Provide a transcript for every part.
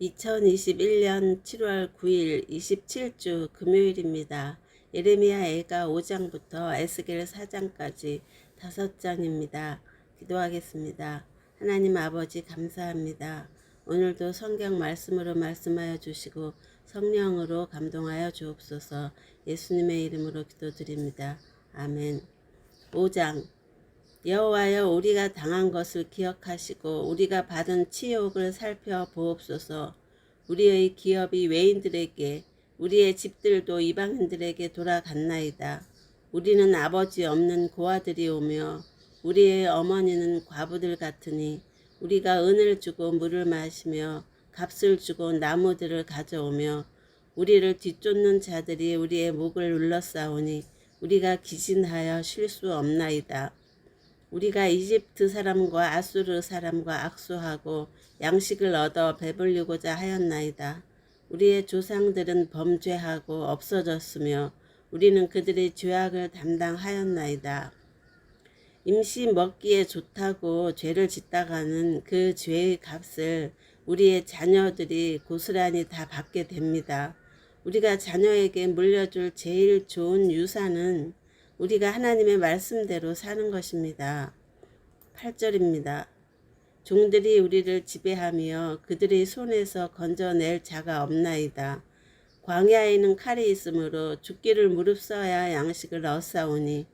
2021년 7월 9일 27주 금요일입니다. 예레미야 애가 5장부터 에스겔 4장까지 5장입니다. 기도하겠습니다. 하나님 아버지 감사합니다. 오늘도 성경 말씀으로 말씀하여 주시고 성령으로 감동하여 주옵소서 예수님의 이름으로 기도드립니다. 아멘. 5장 여호와여 우리가 당한 것을 기억하시고 우리가 받은 치욕을 살펴보옵소서. 우리의 기업이 외인들에게 우리의 집들도 이방인들에게 돌아갔나이다. 우리는 아버지 없는 고아들이 오며 우리의 어머니는 과부들 같으니 우리가 은을 주고 물을 마시며 값을 주고 나무들을 가져오며 우리를 뒤쫓는 자들이 우리의 목을 눌러싸우니 우리가 기진하여 쉴 수 없나이다. 우리가 이집트 사람과 아수르 사람과 악수하고 양식을 얻어 배불리고자 하였나이다. 우리의 조상들은 범죄하고 없어졌으며 우리는 그들의 죄악을 담당하였나이다. 임시 먹기에 좋다고 죄를 짓다가는 그 죄의 값을 우리의 자녀들이 고스란히 다 받게 됩니다. 우리가 자녀에게 물려줄 제일 좋은 유산은 우리가 하나님의 말씀대로 사는 것입니다. 8절입니다. 종들이 우리를 지배하며 그들의 손에서 건져낼 자가 없나이다. 광야에는 칼이 있으므로 죽기를 무릅써야 양식을 얻사오니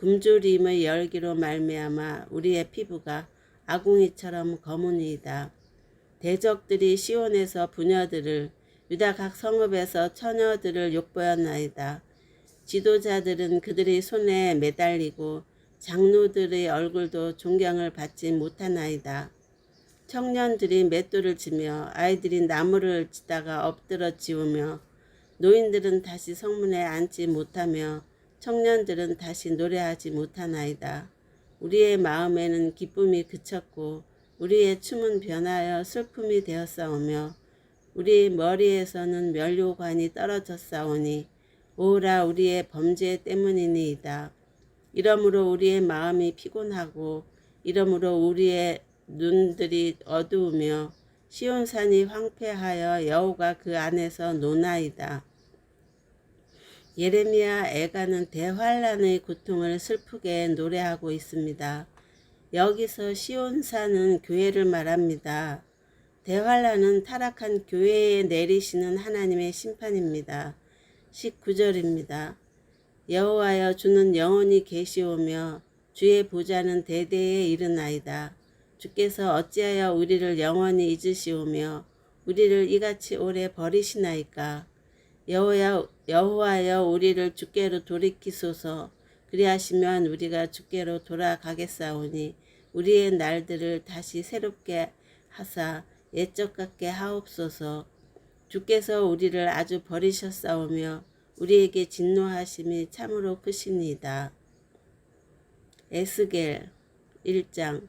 굶주림의 열기로 말미암아 우리의 피부가 아궁이처럼 검으니이다. 대적들이 시온에서 부녀들을 유다 각 성읍에서 처녀들을 욕보였나이다. 지도자들은 그들의 손에 매달리고 장로들의 얼굴도 존경을 받지 못하나이다. 청년들이 맷돌을 치며 아이들이 나무를 치다가 엎드러 지우며 노인들은 다시 성문에 앉지 못하며 청년들은 다시 노래하지 못하나이다. 우리의 마음에는 기쁨이 그쳤고 우리의 춤은 변하여 슬픔이 되었사오며 우리 머리에서는 면류관이 떨어졌사오니 오라 우리의 범죄 때문이니이다. 이러므로 우리의 마음이 피곤하고 이러므로 우리의 눈들이 어두우며 시온산이 황폐하여 여호가 그 안에서 노나이다. 예레미야 애가는 대환란의 고통을 슬프게 노래하고 있습니다. 여기서 시온산은 교회를 말합니다. 대환란은 타락한 교회에 내리시는 하나님의 심판입니다. 19절입니다. 여호와여 주는 영원히 계시오며 주의 보좌는 대대에 이르나이다. 주께서 어찌하여 우리를 영원히 잊으시오며 우리를 이같이 오래 버리시나이까. 여호야, 여호와여 우리를 주께로 돌이키소서 그리하시면 우리가 주께로 돌아가겠사오니 우리의 날들을 다시 새롭게 하사 옛적 같게 하옵소서 주께서 우리를 아주 버리셨사오며 우리에게 진노하심이 참으로 크시니이다. 에스겔 1장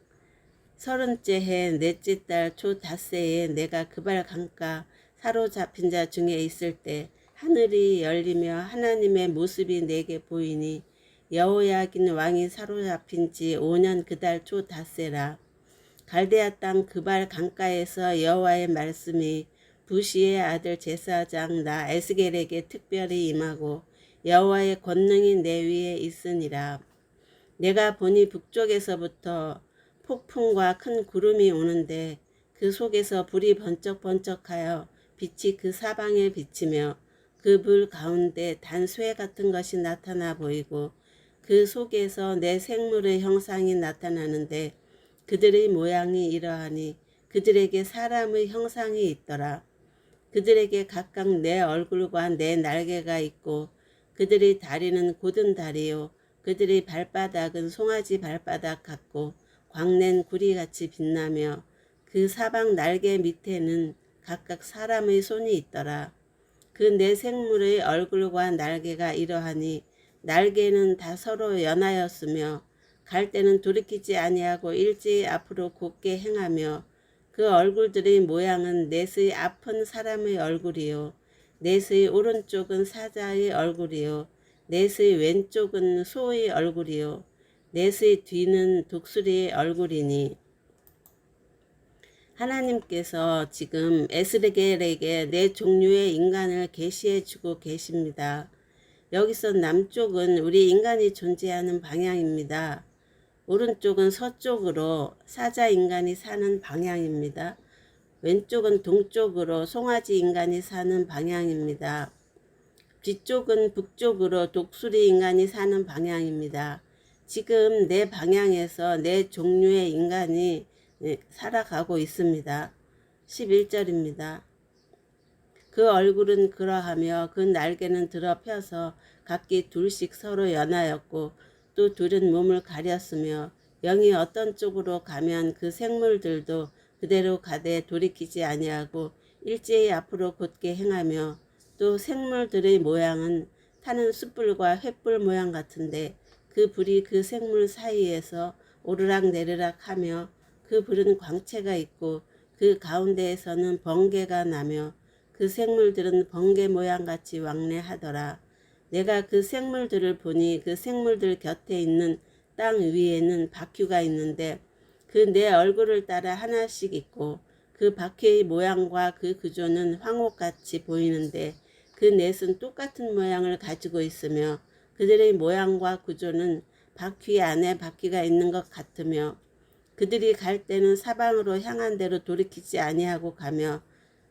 서른째 해 넷째 달 초 닷새에 내가 그발 강가 사로잡힌 자 중에 있을 때 하늘이 열리며 하나님의 모습이 내게 보이니 여호야긴 왕이 사로잡힌 지 5년 그달 초 닷새라 갈대아 땅 그발 강가에서 여호와의 말씀이 부시의 아들 제사장 나 에스겔에게 특별히 임하고 여호와의 권능이 내 위에 있으니라. 내가 보니 북쪽에서부터 폭풍과 큰 구름이 오는데 그 속에서 불이 번쩍번쩍하여 빛이 그 사방에 비치며 그 불 가운데 단쇠 같은 것이 나타나 보이고 그 속에서 내 생물의 형상이 나타나는데 그들의 모양이 이러하니 그들에게 사람의 형상이 있더라. 그들에게 각각 내 얼굴과 내 날개가 있고 그들의 다리는 곧은 다리요 그들의 발바닥은 송아지 발바닥 같고 광낸 구리같이 빛나며 그 사방 날개 밑에는 각각 사람의 손이 있더라. 그네 생물의 얼굴과 날개가 이러하니 날개는 다 서로 연하였으며 갈 때는 돌이키지 아니하고 일제히 앞으로 곧게 행하며 그 얼굴들의 모양은 넷의 앞은 사람의 얼굴이요 넷의 오른쪽은 사자의 얼굴이요 넷의 왼쪽은 소의 얼굴이요 넷의 뒤는 독수리의 얼굴이니 하나님께서 지금 에스겔에게 네 종류의 인간을 계시해 주고 계십니다. 여기서 남쪽은 우리 인간이 존재하는 방향입니다. 오른쪽은 서쪽으로 사자 인간이 사는 방향입니다. 왼쪽은 동쪽으로 송아지 인간이 사는 방향입니다. 뒤쪽은 북쪽으로 독수리 인간이 사는 방향입니다. 지금 내 방향에서 내 종류의 인간이 네, 살아가고 있습니다. 11절입니다. 그 얼굴은 그러하며 그 날개는 드러펴서 각기 둘씩 서로 연하였고 또 둘은 몸을 가렸으며 영이 어떤 쪽으로 가면 그 생물들도 그대로 가되 돌이키지 아니하고 일제히 앞으로 곧게 행하며 또 생물들의 모양은 타는 숯불과 횃불 모양 같은데 그 불이 그 생물 사이에서 오르락 내리락 하며 그 불은 광채가 있고 그 가운데에서는 번개가 나며 그 생물들은 번개 모양 같이 왕래하더라. 내가 그 생물들을 보니 그 생물들 곁에 있는 땅 위에는 바퀴가 있는데 그 내 얼굴을 따라 하나씩 있고 그 바퀴의 모양과 그 구조는 황옥같이 보이는데 그 넷은 똑같은 모양을 가지고 있으며 그들의 모양과 구조는 바퀴 안에 바퀴가 있는 것 같으며 그들이 갈 때는 사방으로 향한 대로 돌이키지 아니하고 가며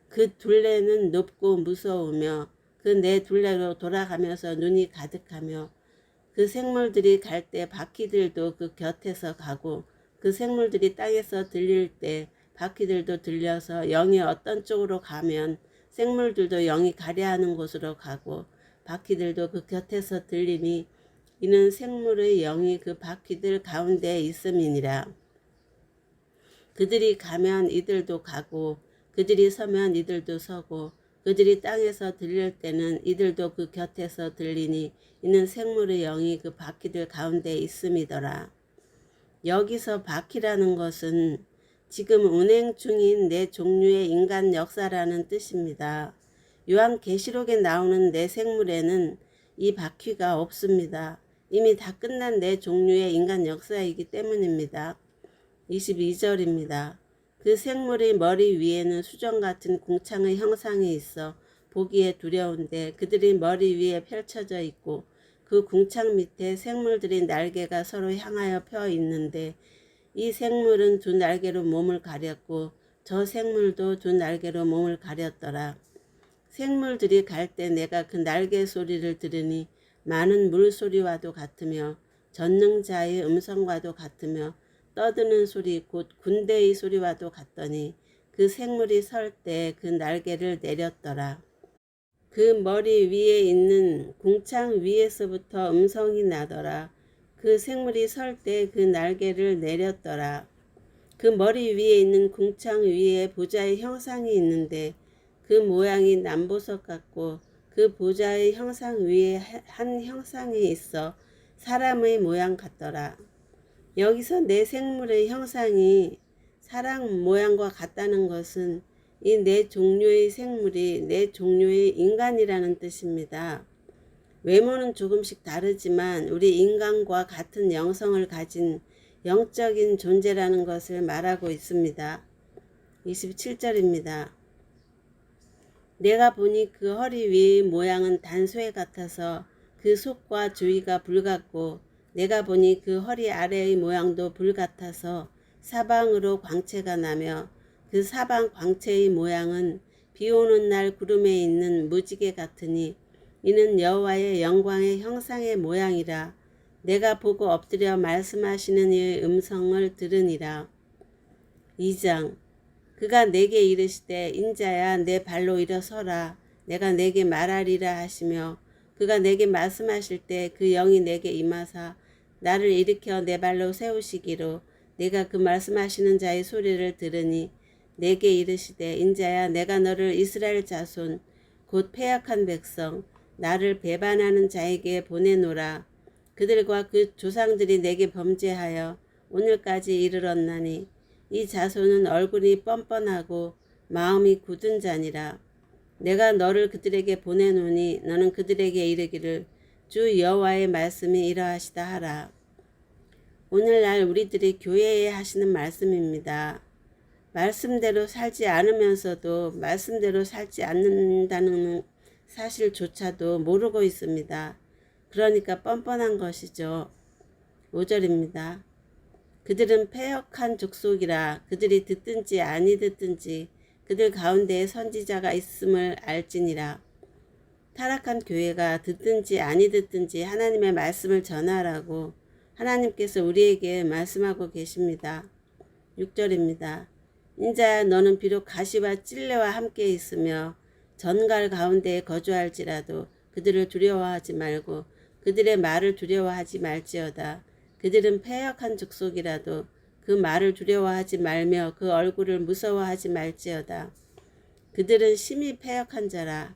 그 둘레는 높고 무서우며 그네 둘레로 돌아가면서 눈이 가득하며 그 생물들이 갈 때 바퀴들도 그 곁에서 가고 그 생물들이 땅에서 들릴 때 바퀴들도 들려서 영이 어떤 쪽으로 가면 생물들도 영이 가려하는 곳으로 가고 바퀴들도 그 곁에서 들리니 이는 생물의 영이 그 바퀴들 가운데에 있음이니라. 그들이 가면 이들도 가고 그들이 서면 이들도 서고 그들이 땅에서 들릴 때는 이들도 그 곁에서 들리니 이는 생물의 영이 그 바퀴들 가운데 있음이더라. 여기서 바퀴라는 것은 지금 운행 중인 네 종류의 인간 역사라는 뜻입니다. 요한 계시록에 나오는 네 생물에는 이 바퀴가 없습니다. 이미 다 끝난 네 종류의 인간 역사이기 때문입니다. 22절입니다. 그 생물의 머리 위에는 수정 같은 궁창의 형상이 있어 보기에 두려운데 그들의 머리 위에 펼쳐져 있고 그 궁창 밑에 생물들의 날개가 서로 향하여 펴 있는데 이 생물은 두 날개로 몸을 가렸고 저 생물도 두 날개로 몸을 가렸더라. 생물들이 갈 때 내가 그 날개 소리를 들으니 많은 물소리와도 같으며 전능자의 음성과도 같으며 떠드는 소리 곧 군대의 소리와도 같더니 그 생물이 설 때 그 날개를 내렸더라. 그 머리 위에 있는 궁창 위에서부터 음성이 나더라. 그 생물이 설 때 그 날개를 내렸더라. 그 머리 위에 있는 궁창 위에 보좌의 형상이 있는데 그 모양이 남보석 같고 그 보좌의 형상 위에 한 형상이 있어 사람의 모양 같더라. 여기서 내 생물의 형상이 사람 모양과 같다는 것은 이네 종류의 생물이 네 종류의 인간이라는 뜻입니다. 외모는 조금씩 다르지만 우리 인간과 같은 영성을 가진 영적인 존재라는 것을 말하고 있습니다. 27절입니다. 내가 보니 그 허리 위의 모양은 단소에 같아서 그 속과 주위가 불같고 내가 보니 그 허리 아래의 모양도 불 같아서 사방으로 광채가 나며 그 사방 광채의 모양은 비 오는 날 구름에 있는 무지개 같으니 이는 여호와의 영광의 형상의 모양이라 내가 보고 엎드려 말씀하시는 이의 음성을 들으니라. 2장 그가 내게 이르시되 인자야 내 발로 일어서라 내가 내게 말하리라 하시며 그가 내게 말씀하실 때 그 영이 내게 임하사 나를 일으켜 내 발로 세우시기로 내가 그 말씀하시는 자의 소리를 들으니 내게 이르시되 인자야 내가 너를 이스라엘 자손 곧 패약한 백성 나를 배반하는 자에게 보내노라. 그들과 그 조상들이 내게 범죄하여 오늘까지 이르렀나니 이 자손은 얼굴이 뻔뻔하고 마음이 굳은 자니라. 내가 너를 그들에게 보내노니 너는 그들에게 이르기를 주 여호와의 말씀이 이러하시다 하라. 오늘날 우리들이 교회에 하시는 말씀입니다. 말씀대로 살지 않으면서도 말씀대로 살지 않는다는 사실조차도 모르고 있습니다. 그러니까 뻔뻔한 것이죠. 5절입니다. 그들은 패역한 족속이라 그들이 듣든지 아니 듣든지 그들 가운데에 선지자가 있음을 알지니라. 타락한 교회가 듣든지 아니 듣든지 하나님의 말씀을 전하라고 하나님께서 우리에게 말씀하고 계십니다. 6절입니다. 인자야 너는 비록 가시와 찔레와 함께 있으며 전갈 가운데에 거주할지라도 그들을 두려워하지 말고 그들의 말을 두려워하지 말지어다. 그들은 패역한 족속이라도 그 말을 두려워하지 말며 그 얼굴을 무서워하지 말지어다. 그들은 심히 패역한 자라.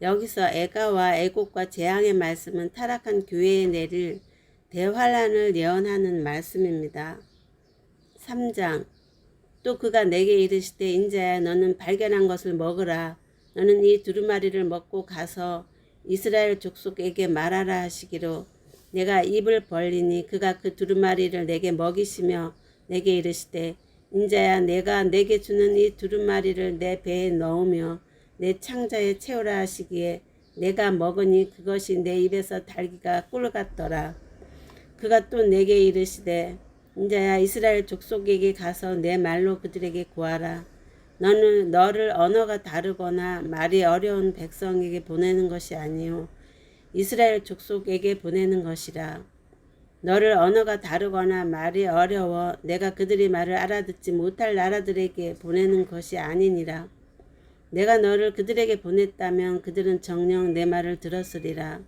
여기서 애가와 애곡과 재앙의 말씀은 타락한 교회에 내릴 대환란을 예언하는 말씀입니다. 3장 또 그가 내게 이르시되 인자야 너는 발견한 것을 먹으라 너는 이 두루마리를 먹고 가서 이스라엘 족속에게 말하라 하시기로 내가 입을 벌리니 그가 그 두루마리를 내게 먹이시며 내게 이르시되 인자야 내가 내게 주는 이 두루마리를 내 배에 넣으며 내 창자에 채우라 하시기에 내가 먹으니 그것이 내 입에서 달기가 꿀 같더라. 그가 또 내게 이르시되 인자야 이스라엘 족속에게 가서 내 말로 그들에게 구하라. 너는 너를 언어가 다르거나 말이 어려운 백성에게 보내는 것이 아니요 이스라엘 족속에게 보내는 것이라. 너를 언어가 다르거나 말이 어려워 내가 그들의 말을 알아듣지 못할 나라들에게 보내는 것이 아니니라. 내가 너를 그들에게 보냈다면 그들은 정녕 내 말을 들었으리라.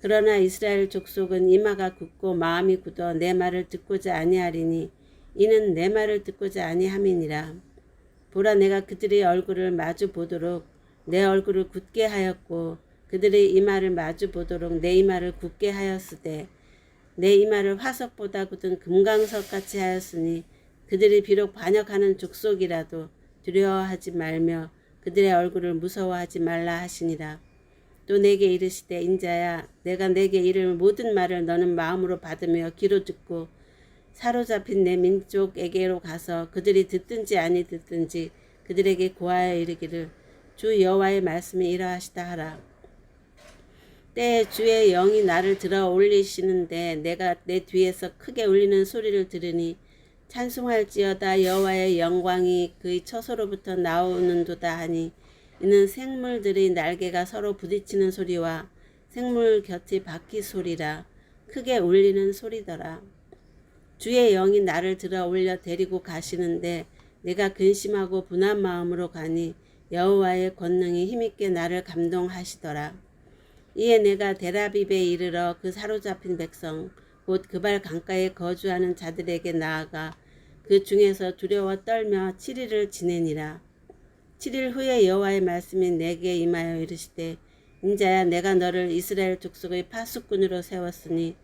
그러나 이스라엘 족속은 이마가 굳고 마음이 굳어 내 말을 듣고자 아니하리니 이는 내 말을 듣고자 아니함이니라. 보라 내가 그들의 얼굴을 마주 보도록 내 얼굴을 굳게 하였고 그들의 이마를 마주 보도록 내 이마를 굳게 하였으되 내 이마를 화석보다 굳은 금강석 같이 하였으니 그들이 비록 반역하는 족속이라도 두려워하지 말며 그들의 얼굴을 무서워하지 말라 하시니라. 또 내게 이르시되 인자야 내가 내게 이를 모든 말을 너는 마음으로 받으며 귀로 듣고 사로잡힌 내 민족에게로 가서 그들이 듣든지 아니 듣든지 그들에게 고하여 이르기를 주 여호와의 말씀이 이러하시다 하라. 때에 주의 영이 나를 들어 올리시는데 내가 내 뒤에서 크게 울리는 소리를 들으니 찬송할지어다 여호와의 영광이 그의 처소로부터 나오는도다 하니 이는 생물들의 날개가 서로 부딪히는 소리와 생물 곁의 바퀴 소리라 크게 울리는 소리더라. 주의 영이 나를 들어 올려 데리고 가시는데 내가 근심하고 분한 마음으로 가니 여호와의 권능이 힘있게 나를 감동하시더라. 이에 내가 데라빕에 이르러 그 사로잡힌 백성 곧 그발 강가에 거주하는 자들에게 나아가 그 중에서 두려워 떨며 7일을 지내니라. 7일 후에 여호와의 말씀이 내게 임하여 이르시되 인자야 내가 너를 이스라엘 족속의 파수꾼으로 세웠으니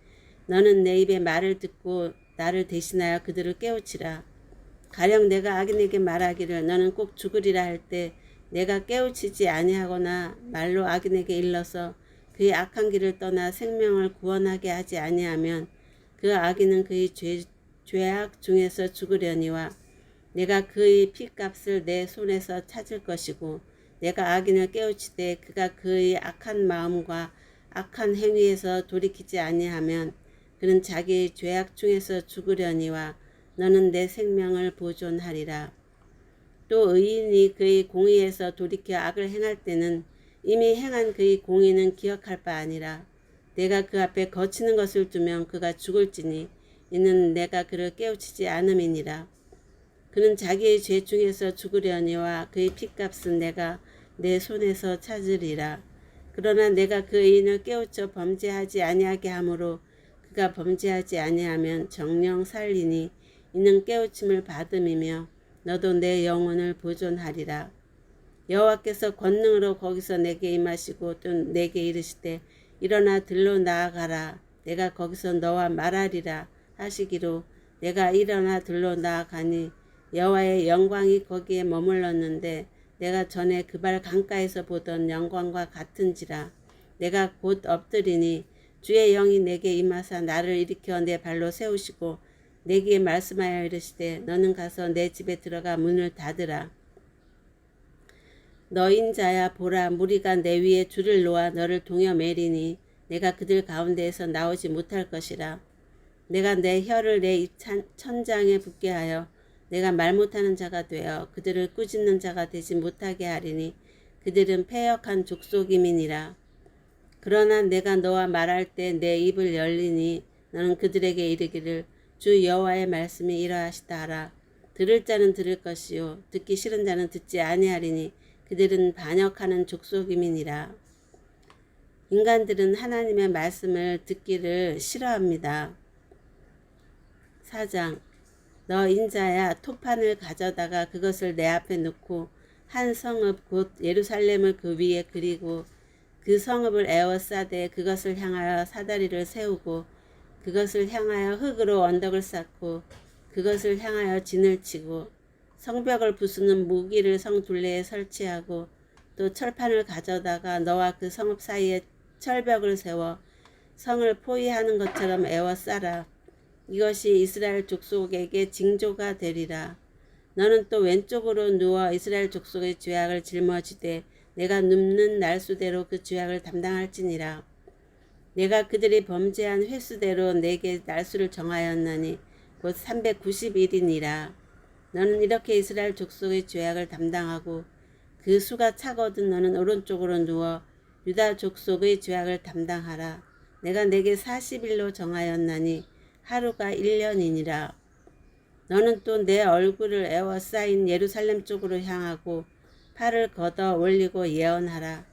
너는 내 입의 말을 듣고 나를 대신하여 그들을 깨우치라. 가령 내가 악인에게 말하기를 너는 꼭 죽으리라 할 때 내가 깨우치지 아니하거나 말로 악인에게 일러서 그의 악한 길을 떠나 생명을 구원하게 하지 아니하면 그 악인은 그의 죄, 죄악 중에서 죽으려니와 내가 그의 피값을 내 손에서 찾을 것이고 내가 악인을 깨우치되 그가 그의 악한 마음과 악한 행위에서 돌이키지 아니하면 그는 자기의 죄악 중에서 죽으려니와 너는 내 생명을 보존하리라. 또 의인이 그의 공의에서 돌이켜 악을 행할 때는 이미 행한 그의 공의는 기억할 바 아니라 내가 그 앞에 거치는 것을 두면 그가 죽을지니 이는 내가 그를 깨우치지 않음이니라. 그는 자기의 죄 중에서 죽으려니와 그의 피값은 내가 내 손에서 찾으리라. 그러나 내가 그 의인을 깨우쳐 범죄하지 아니하게 하므로 그가 범죄하지 아니하면 정령 살리니 이는 깨우침을 받음이며 너도 내 영혼을 보존하리라. 여호와께서 권능으로 거기서 내게 임하시고 또 내게 이르시되 일어나 들로 나아가라. 내가 거기서 너와 말하리라 하시기로 내가 일어나 들로 나아가니 여호와의 영광이 거기에 머물렀는데 내가 전에 그발 강가에서 보던 영광과 같은지라 내가 곧 엎드리니 주의 영이 내게 임하사 나를 일으켜 내 발로 세우시고 내게 말씀하여 이르시되 너는 가서 내 집에 들어가 문을 닫으라 너인 자야 보라 무리가 내 위에 줄을 놓아 너를 동여 매리니 내가 그들 가운데에서 나오지 못할 것이라. 내가 내 혀를 내 입 천장에 붙게 하여 내가 말 못하는 자가 되어 그들을 꾸짖는 자가 되지 못하게 하리니 그들은 패역한 족속임이니라. 그러나 내가 너와 말할 때 내 입을 열리니 너는 그들에게 이르기를 주 여호와의 말씀이 이러하시다 하라. 들을 자는 들을 것이요 듣기 싫은 자는 듣지 아니하리니 그들은 반역하는 족속임이니라 인간들은 하나님의 말씀을 듣기를 싫어합니다. 4장 너 인자야 토판을 가져다가 그것을 내 앞에 놓고 한 성읍 곧 예루살렘을 그 위에 그리고 그 성읍을 에워싸되 그것을 향하여 사다리를 세우고 그것을 향하여 흙으로 언덕을 쌓고 그것을 향하여 진을 치고 성벽을 부수는 무기를 성 둘레에 설치하고 또 철판을 가져다가 너와 그 성읍 사이에 철벽을 세워 성을 포위하는 것처럼 에워싸라. 이것이 이스라엘 족속에게 징조가 되리라. 너는 또 왼쪽으로 누워 이스라엘 족속의 죄악을 짊어지되 내가 눕는 날수대로 그 죄악을 담당할지니라. 내가 그들이 범죄한 횟수대로 내게 날수를 정하였나니 곧 390일이니라. 너는 이렇게 이스라엘 족속의 죄악을 담당하고 그 수가 차거든 너는 오른쪽으로 누워 유다 족속의 죄악을 담당하라. 내가 내게 40일로 정하였나니 하루가 1년이니라. 너는 또 내 얼굴을 에워싸인 예루살렘 쪽으로 향하고 팔을 걷어 올리고 예언하라.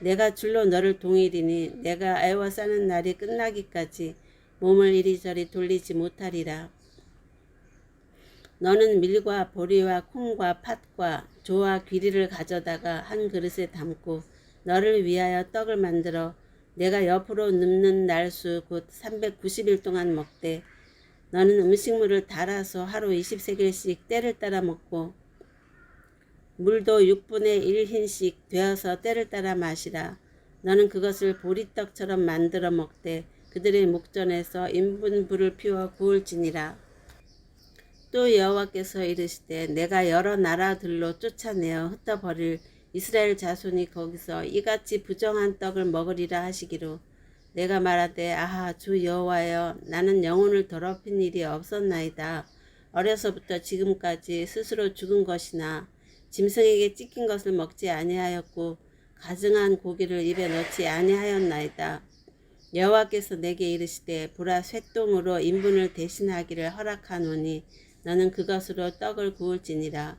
내가 줄로 너를 동일이니 내가 에워싸는 날이 끝나기까지 몸을 이리저리 돌리지 못하리라. 너는 밀과 보리와 콩과 팥과 조와 귀리를 가져다가 한 그릇에 담고 너를 위하여 떡을 만들어 내가 옆으로 눕는 날수 곧 390일 동안 먹되 너는 음식물을 달아서 하루 20세겔씩 때를 따라 먹고 물도 6분의 1흰씩 되어서 때를 따라 마시라. 너는 그것을 보리떡처럼 만들어 먹되 그들의 목전에서 인분불을 피워 구울지니라. 또 여호와께서 이르시되 내가 여러 나라들로 쫓아내어 흩어버릴 이스라엘 자손이 거기서 이같이 부정한 떡을 먹으리라 하시기로. 내가 말하되 아하 주 여호와여 나는 영혼을 더럽힌 일이 없었나이다. 어려서부터 지금까지 스스로 죽은 것이나 짐승에게 찢긴 것을 먹지 아니하였고 가증한 고기를 입에 넣지 아니하였나이다. 여호와께서 내게 이르시되 보라 쇠똥으로 인분을 대신하기를 허락하노니 너는 그것으로 떡을 구울지니라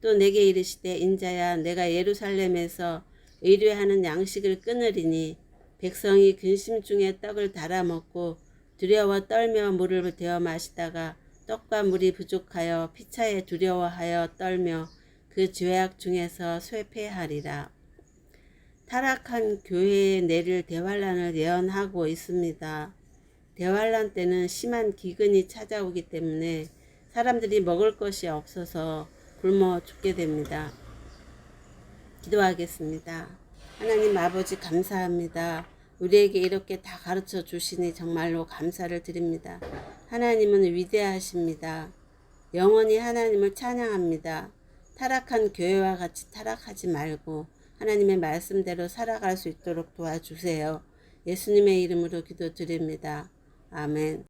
또 내게 이르시되 인자야 내가 예루살렘에서 의뢰하는 양식을 끊으리니 백성이 근심 중에 떡을 달아 먹고 두려워 떨며 물을 데워 마시다가 떡과 물이 부족하여 피차에 두려워하여 떨며 그 죄악 중에서 쇠폐하리라. 타락한 교회에 내릴 대환란을 예언하고 있습니다. 대환란 때는 심한 기근이 찾아오기 때문에 사람들이 먹을 것이 없어서 굶어 죽게 됩니다. 기도하겠습니다. 하나님 아버지 감사합니다. 우리에게 이렇게 다 가르쳐 주시니 정말로 감사를 드립니다. 하나님은 위대하십니다. 영원히 하나님을 찬양합니다. 타락한 교회와 같이 타락하지 말고 하나님의 말씀대로 살아갈 수 있도록 도와주세요. 예수님의 이름으로 기도드립니다. 아멘.